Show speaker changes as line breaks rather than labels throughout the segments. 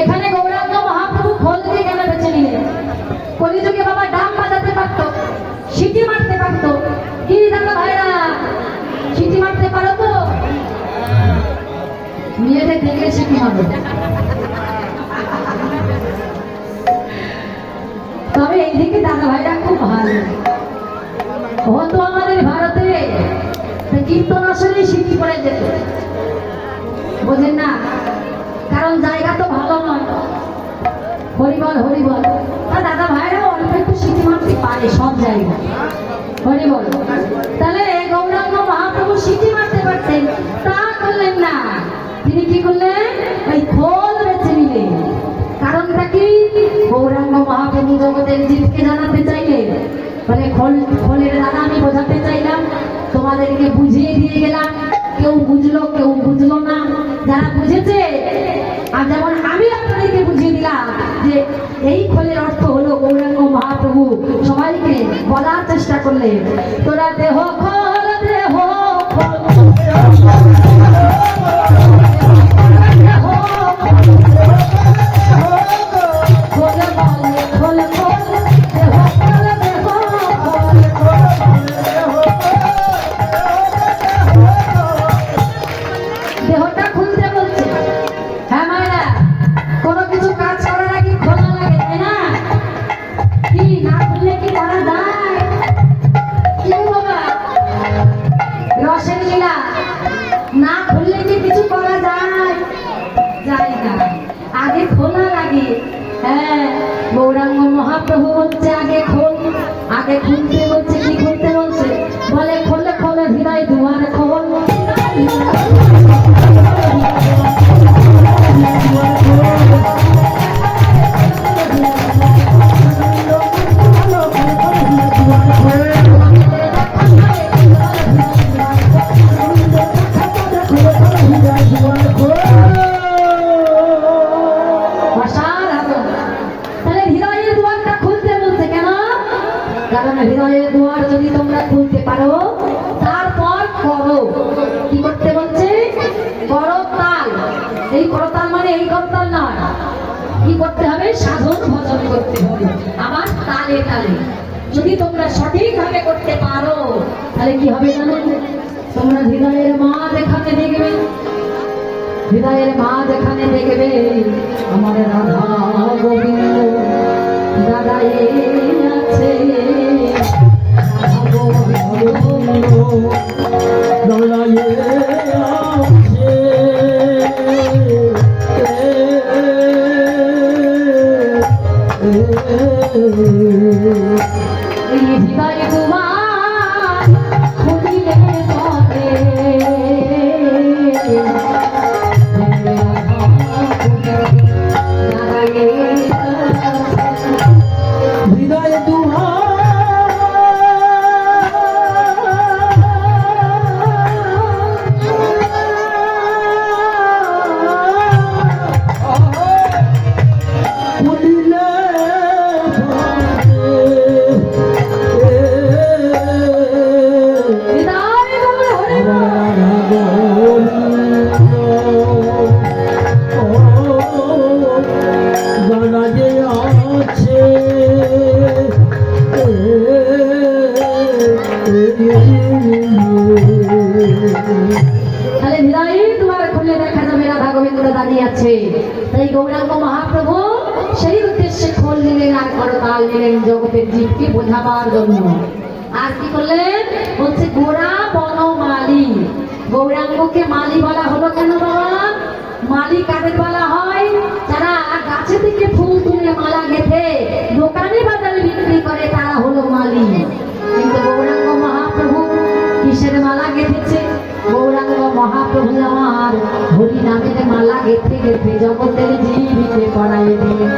এখানে গৌরাঙ্গ মহাপ্রভু খোল দিয়ে কেন বেছে নিলেন? কলিযুগে বাবা ডাম বাজাতে পারতো সিটি মারতে পারতো। কি দাদা ভাইরা সিটি মারতে পারো তো? মেয়েদের দেখলে সিটি মারবে তবে এইদিকে দাদা ভাইরা খুব ভালো। হতো আমাদের ভারতে কীর্তন আসলেই সিটি পড়ে যেত। বোঝেন না? কারণ জায়গা তো ভালো নয়। হরিবল হরিবল। দাদা ভাইরা অল্প একটু পারে সব হরিবল। তাহলে গৌরাঙ্গ মহাপ্রভু মারতে পারতেন, তা করলেন না। তিনি কি করলেন? ওই খোল বেছে নিলেন। কারণটা কি? গৌরাঙ্গ মহাপ্রভু জগতের জানাতে চাইলেন মানে খোল, খোলের দ্বারা আমি বোঝাতে চাইলাম, তোমাদেরকে বুঝিয়ে দিয়ে গেলাম। কেউ বুঝলো কেউ বুঝলো না। যারা বুঝেছে আর যেমন আমি আপনাদেরকে বুঝিয়ে দিলাম যে এই ফলের অর্থ হলো গৌরাঙ্গ মহাপ্রভু সবাইকে বলার চেষ্টা করলেন। খুললে কি কিছু করা যায়? যায় না। আগে খোলা লাগে। হ্যাঁ গৌরাঙ্গ মহাপ্রভু হচ্ছে আগে খোল। আগে খুলতে বলছে? হবে সাধন ভজন করতে হবে। আবার তালে তালে। যদি তোমরা সঠিকভাবে করতে পারো, তাহলে কি হবে জানো? তোমরা হৃদয়ের মা দেখাতে দেখবে। হৃদয়ের মা যেখানে দেখবে আমার রাধা গোবিন্দ। দাদাই আছে। রাধা গোবিন্দ। এই হৃদয় তোমার বোঝাবার জন্য। আর কি করলেন বলছে গোড়া বনমালী গৌরাঙ্গকে মালি বলা হলো কেন বাবা? মালি কাদের বলা হয়? যারা গাছে থেকে ফুল তুলে মালা গেঁথে দোকানে বাজারে বিক্রি করে, তারা হলো মালি। কিন্তু গৌরাঙ্গ মহাপ্রভু কিসের মালা গেঁথেছে? গৌরাঙ্গ মহাপ্রভু আমার হরি নামের মালা গেঁথে গেঁথে জগতের জীবিতে পড়াই দিলেন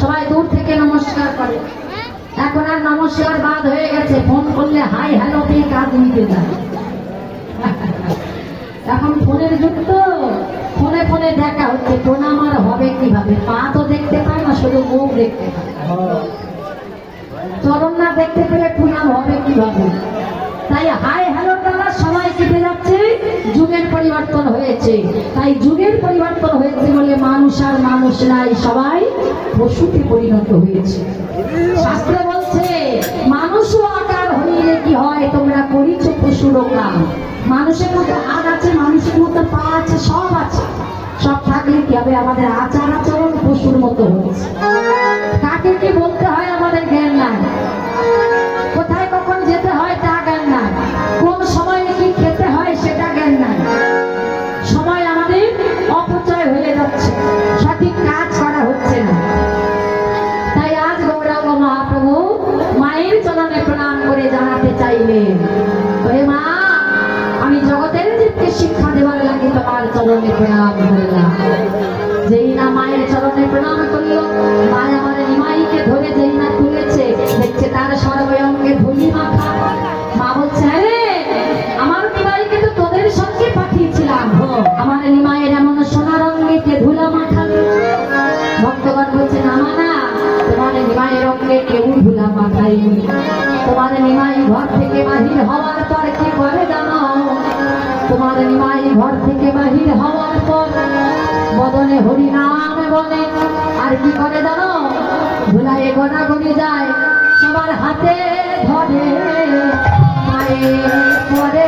সবাই দূর থেকে নমস্কার করে। এখন আর নমস্কার বাদ হয়ে গেছে। ফোন করলে, হাই, হ্যালো দিয়ে কাজ নিতে যায় এখন ফোনের যুগ তো। ফোনে ফোনে দেখা হচ্ছে, প্রণাম আমার হবে কীভাবে? পা তো দেখতে পায় না, শুধু মুখ দেখতে পায়। চরণ না দেখতে পেলে প্রণাম হবে কীভাবে? তাই হাই, হ্যালো দ্বারা সবাই কেটে যাচ্ছে, যুগের পরিবর্তন হয়েছে। তাই যুগের পরিবর্তন হয়েছে বলে মানুষ আর মানুষ নাই সবাই। পশুতে পরিণত হয়েছে। শাস্ত্র বলছে মানুষও আকার হইলে কি হয়? তোমরা করিছ পশুর কাম। মানুষের মধ্যে হাত আছে, মানুষের মধ্যে পা আছে, সব আছে। সব থাকলে কি হবে? আমাদের আচার আচরণ পশুর মতো হয়েছে কাকে কি বলতে জানাতে চাইলেন মা, আমি জগতের জীবকে শিক্ষা দেওয়ার লাগে তোমার চরণে প্রণাম করলাম যেই না মায়ের চরণে প্রণাম করল, মা আমার নিমাইকে ধরে যেই না তুলেছে, দেখছে তার সর্বয়ঙ্গে ধুলি মাখা। মা বলছে আমার নিমাইকে তো তোদের সঙ্গে থেকে বাহির হওয়ার পর বদনে হরি নাম বলে। আর কি করে জানো? ভুলাই গোনা গুনি যায়, সবার হাতে ধরে। মায়ের পরে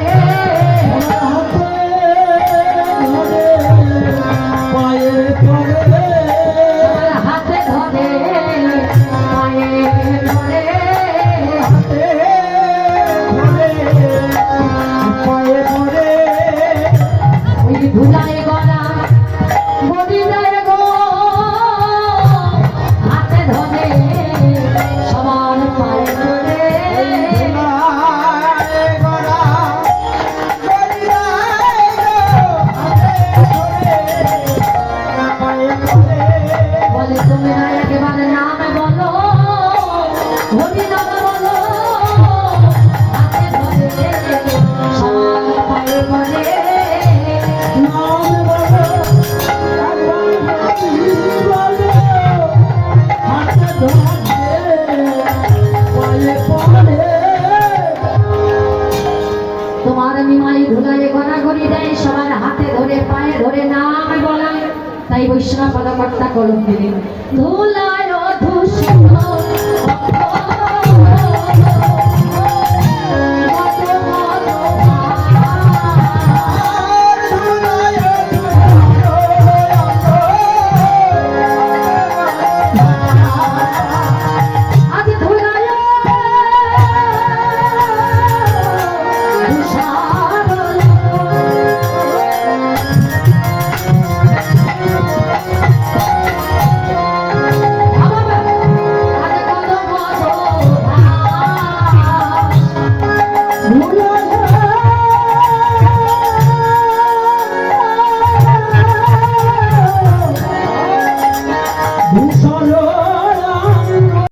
বৈষ্ণব পদকর্তা কলম দিলেন ধূষিত